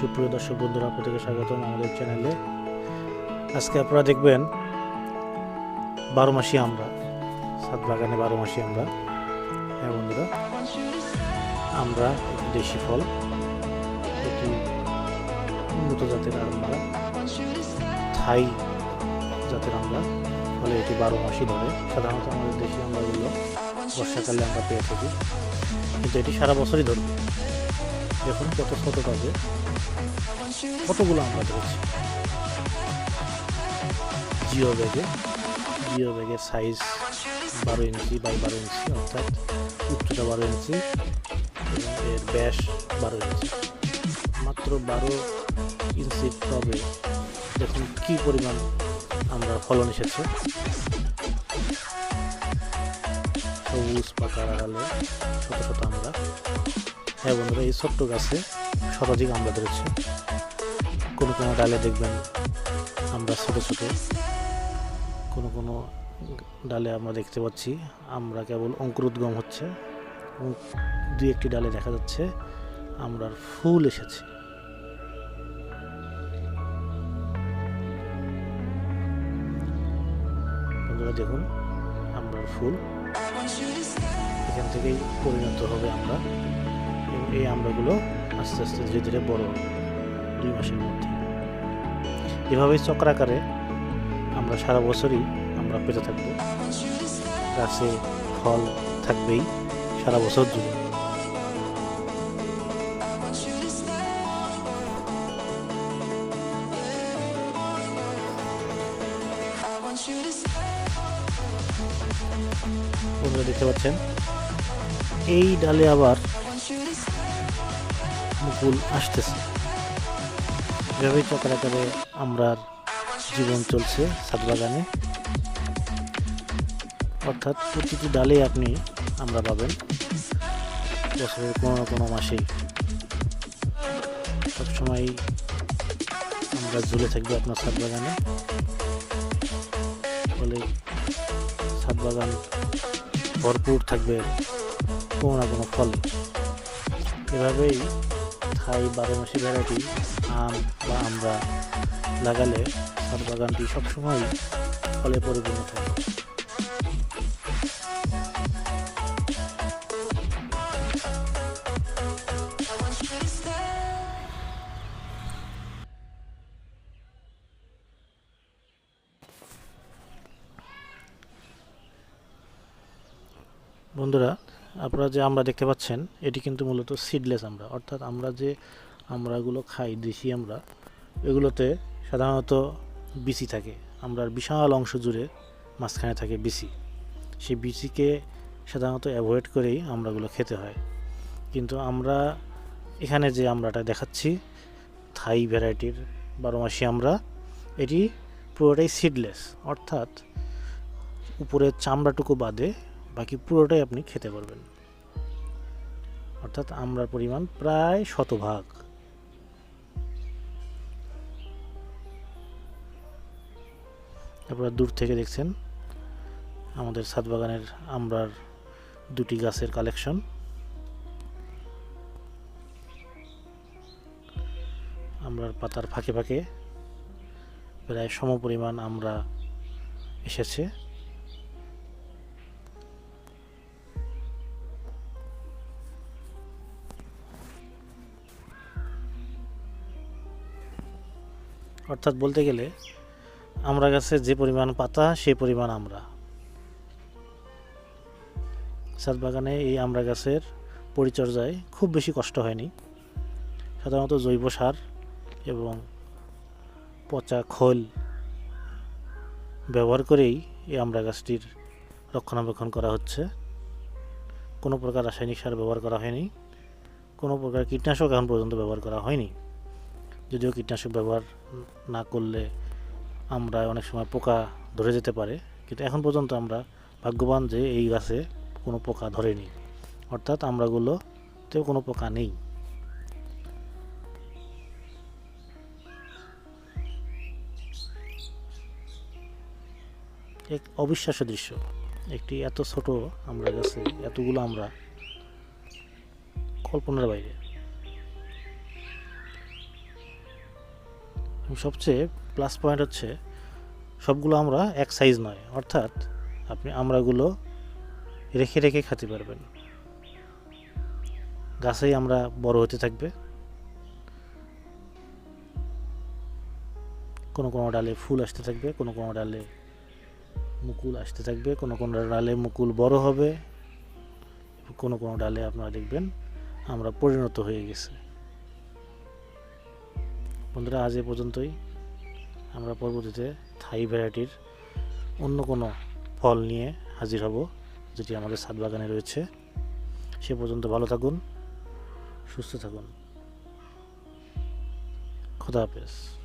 সুপ্রিয় দর্শক বন্ধুরা, আপনাদেরকে স্বাগতম আমাদের চ্যানেলে। আজকে আপনারা দেখবেন, বারো মাসি আমরা, সাত বাগানে বারো মাসি আমরা। হ্যাঁ বন্ধুরা, আমরা দেশি ফল এটি উন্নত জাতের আমরা, থাই জাতের আমরা, ফলে এটি বারো মাসই ধরে। সাধারণত আমাদের দেশি আমরাগুলো বর্ষাকালে আমরা পেয়ে থাকি, কিন্তু এটি সারা বছরই ধরবে। দেখুন কত ছোট কাজে কতগুলো আমরা ধরেছি? জিও ব্যাগে, জিও ব্যাগের সাইজ বারো ইঞ্চি বাই বারো ইঞ্চি, অর্থাৎ উচ্চতা বারো ইঞ্চি, এর ব্যাস বারো ইঞ্চি। মাত্র বারো ইঞ্চি টবে দেখুন কী পরিমাণ আমরা ফলন এসেছে। সবুজ পাকা আড়ালে ছোট ছোট আমরা হ্যাঁ বন্ধুরা, এই ছোট্ট গাছে শতাধিক আমরা ধরেছি। কোনো কোনো ডালে দেখবেন আমরা ছোট ছোট, কোনো কোনো ডালে আমরা দেখতে পাচ্ছি, আমরা কেবল অঙ্কুরোদ্গম হচ্ছে। দুই একটি ডালে দেখা যাচ্ছে আমরার ফুল এসেছে। বন্ধুরা, দেখুন আমরার ফুল। এখান থেকেই পরিণত হবে আমরা। এই আমড়াগুলো আস্তে আস্তে ধীরে ধীরে বড় দুই মাসের মধ্যে। এভাবেই চক্রাকারে আমরা সারা বছরই আমরা পেতে থাকব। গাছে ফল থাকবেই সারা বছর জুড়ে। বন্ধুরা দেখতে পাচ্ছেন, এই ডালে আবার মুকুল আসতেছে। এভাবেই চক্রাকারে আমরা জীবন চলছে ছাদ বাগানে অর্থাৎ প্রতিটি ডালে আপনি আমরা পাবেন। বছরের কোনো না কোনো মাসেই সবসময় আমরা ঝুলে থাকব আপনার ছাদ বাগানে ফলে ছাদ বাগান ভরপুর থাকবে কোনো না কোনো ফল। এভাবেই থাই বারো মাসি ভ্যারাইটি আম বা আমরা লাগালে ছাদ বাগানটি সবসময় ফলে পরিপূর্ণ থাকে। বন্ধুরা আপনারা যে আমরা দেখতে পাচ্ছেন, এটি কিন্তু মূলত সিডলেস আমরা। অর্থাৎ আমরা যে আমরাগুলো খাই, দেশি আমরা, এগুলোতে সাধারণত বিসি থাকে। আমরার বিশাল অংশ জুড়ে মাঝখানে থাকে বিসি সেই বিসিকে সাধারণত অ্যাভয়েড করেই আমরাগুলো খেতে হয়। কিন্তু আমরা এখানে যে আমরাটা দেখাচ্ছি থাই ভ্যারাইটির বারো মাসি আমরা, এটি পুরোটাই সিডলেস অর্থাৎ উপরের চামড়াটুকু বাদে বাকি পুরোটাই আপনি খেতে পারবেন। অর্থাৎ আমরার পরিমাণ প্রায় শতভাগ। আপনারা দূর থেকে দেখছেন আমাদের ছাদ বাগানের আমরার দুটি গাছের কালেকশন। আমরার পাতার ফাঁকে ফাঁকে প্রায় সমপরিমাণ আমরা এসেছে। অর্থাৎ বলতে গেলে, আমরা গাছে যে পরিমাণ পাতা, সেই পরিমাণ আমরা। ছাদ বাগানে এই আমরা গাছের পরিচর্যায় খুব বেশি কষ্ট হয়নি। সাধারণত জৈব সার এবং পচা খোল ব্যবহার করেই এই আমরা গাছটির রক্ষণাবেক্ষণ করা হচ্ছে। কোনো প্রকার রাসায়নিক সার ব্যবহার করা হয়নি। কোনো প্রকার কীটনাশক এখন পর্যন্ত ব্যবহার করা হয়নি। যদিও কীটনাশক ব্যবহার না করলে আমরা অনেক সময় পোকা ধরে যেতে পারে, কিন্তু এখন পর্যন্ত আমরা ভাগ্যবান যে এই গাছে কোনো পোকা ধরেনি। অর্থাৎ আমরাগুলোতেও কোনো পোকা নেই। এক অবিশ্বাস্য দৃশ্য। একটি এত ছোট আমরা গাছে, এতগুলো আমরা কল্পনার বাইরে। সবচেয়ে প্লাস পয়েন্ট হচ্ছে সবগুলো আমরা এক সাইজ নয়, অর্থাৎ আপনি আমরাগুলো রেখে রেখে খেতে পারবেন। গাছেই আমরা বড় হতে থাকবে। কোনো কোনো ডালে ফুল আসতে থাকবে, কোনো কোনো ডালে মুকুল আসতে থাকবে, কোনো কোনো ডালে মুকুল বড় হবে, কোনো কোনো ডালে আপনারা দেখবেন আমরা পরিণত হয়ে গেছে। বন্ধুরা, আজ এ পর্যন্তই। আমরা পরবর্তীতে থাই ভ্যারাইটির অন্য কোনো ফল নিয়ে হাজির হব, যেটি আমাদের ছাদ বাগানে রয়েছে। সে পর্যন্ত ভালো থাকুন, সুস্থ থাকুন। খোদা হাফেজ।